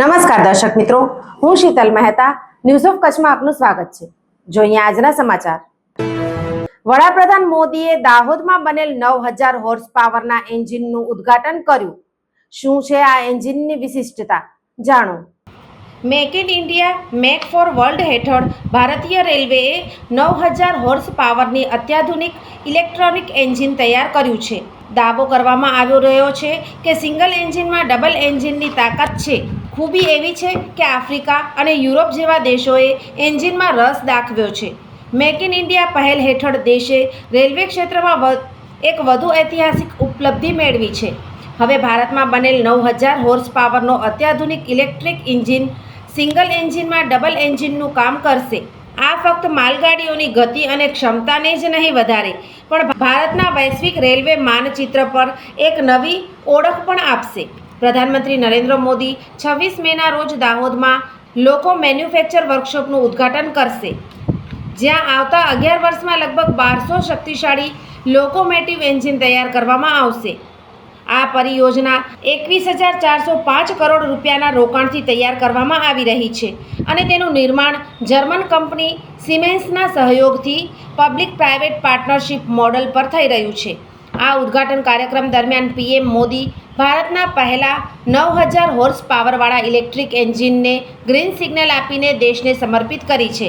નમસ્કાર દર્શક મિત્રો, હું શીતલ મહેતા ન્યૂઝ ઓફ કચ્છમાં આપનું સ્વાગત છે. જોઈએ આજના સમાચાર. વડાપ્રધાન મોદીએ દાહોદમાં બનેલ નવ હજાર હોર્સ પાવરના એન્જિનનું ઉદ્ઘાટન કર્યું. શું છે આ એન્જિનની વિશિષ્ટતા? જાણો. Make in India, make for world હેઠળ ભારતીય રેલવેએ નવ હજાર હોર્સ પાવરની અત્યાધુનિક ઇલેક્ટ્રોનિક એન્જિન તૈયાર કર્યું છે. દાવો કરવામાં આવ્યો રહ્યો છે કે સિંગલ એન્જિનમાં ડબલ એન્જિનની તાકાત છે. ખૂબી એવી છે કે આફ્રિકા અને યુરોપ જેવા દેશોએ એન્જિનમાં રસ દાખવ્યો છે. મેક ઇન ઇન્ડિયા પહેલ હેઠળ દેશે રેલવે ક્ષેત્રમાં એક વધુ ઐતિહાસિક ઉપલબ્ધિ મેળવી છે. હવે ભારતમાં બનેલ નવ હજાર હોર્સ પાવરનો અત્યાધુનિક ઇલેક્ટ્રિક એન્જિન સિંગલ એન્જિનમાં ડબલ એન્જિનનું કામ કરશે. આ ફક્ત માલગાડીઓની ગતિ અને ક્ષમતાને જ નહીં વધારે, પણ ભારતના વૈશ્વિક રેલવે માનચિત્ર પર એક નવી ઓળખ પણ આપશે. પ્રધાનમંત્રી નરેન્દ્ર મોદી છવ્વીસ મેના રોજ દાહોદમાં લોકો મેન્યુફેક્ચર વર્કશોપનું ઉદ્ઘાટન કરશે. જ્યાં આવતા અગિયાર વર્ષમાં લગભગ બારસો શક્તિશાળી લોકોમેટિવ એન્જિન તૈયાર કરવામાં આવશે. આ પરિયોજના એકવીસ હજાર ચારસો પાંચ કરોડ રૂપિયાના રોકાણથી તૈયાર કરવામાં આવી રહી છે અને તેનું નિર્માણ જર્મન કંપની સિમેન્સના સહયોગથી પબ્લિક પ્રાઇવેટ પાર્ટનરશિપ મોડલ પર થઈ રહ્યું છે. આ ઉદ્ઘાટન કાર્યક્રમ દરમિયાન પીએમ મોદી ભારતના પહેલા નવ હજાર હોર્સ પાવરવાળા ઇલેક્ટ્રિક એન્જિનને ગ્રીન સિગ્નલ આપીને દેશને સમર્પિત કરી છે.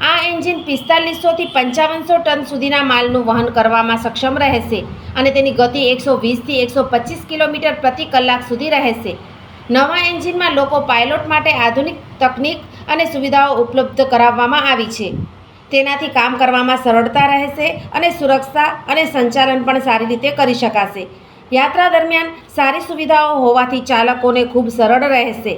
આ એન્જિન પિસ્તાલીસોથી પંચાવનસો ટન સુધીના માલનું વહન કરવામાં સક્ષમ રહેશે અને તેની ગતિ એકસો વીસથી એકસો પચીસ કિલોમીટર પ્રતિ કલાક સુધી રહેશે. નવા એન્જિનમાં લોકો પાયલોટ માટે આધુનિક તકનીક અને સુવિધાઓ ઉપલબ્ધ કરાવવામાં આવી છે. તેનાથી કામ કરવામાં સરળતા રહેશે અને સુરક્ષા અને સંચાલન પણ સારી રીતે કરી શકાશે. યાત્રા દરમિયાન સારી સુવિધાઓ હોવાથી ચાલકોને ખૂબ સરળ રહેશે.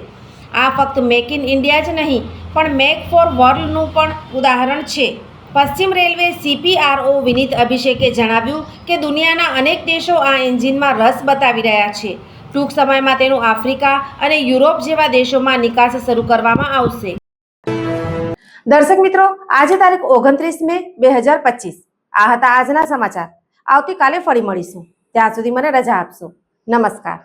આ ફક્ત મેક ઇન ઇન્ડિયા જ નહીં, પણ મેક ફોર વર્લ્ડનું પણ ઉદાહરણ છે. પશ્ચિમ રેલવે સીપીઆરઓ વિનીત અભિષેકે જણાવ્યું કે દુનિયાના અનેક દેશો આ એન્જિનમાં રસ બતાવી રહ્યા છે. ટૂંક સમયમાં તેનું આફ્રિકા અને યુરોપ જેવા દેશોમાં નિકાસ શરૂ કરવામાં આવશે. દર્શક મિત્રો, આજે તારીખ ઓગણત્રીસ મે બે હજાર પચીસ. આ હતા આજના સમાચાર. આવતીકાલે ફરી મળીશું. ત્યાં સુધી મને રજા આપશો. નમસ્કાર.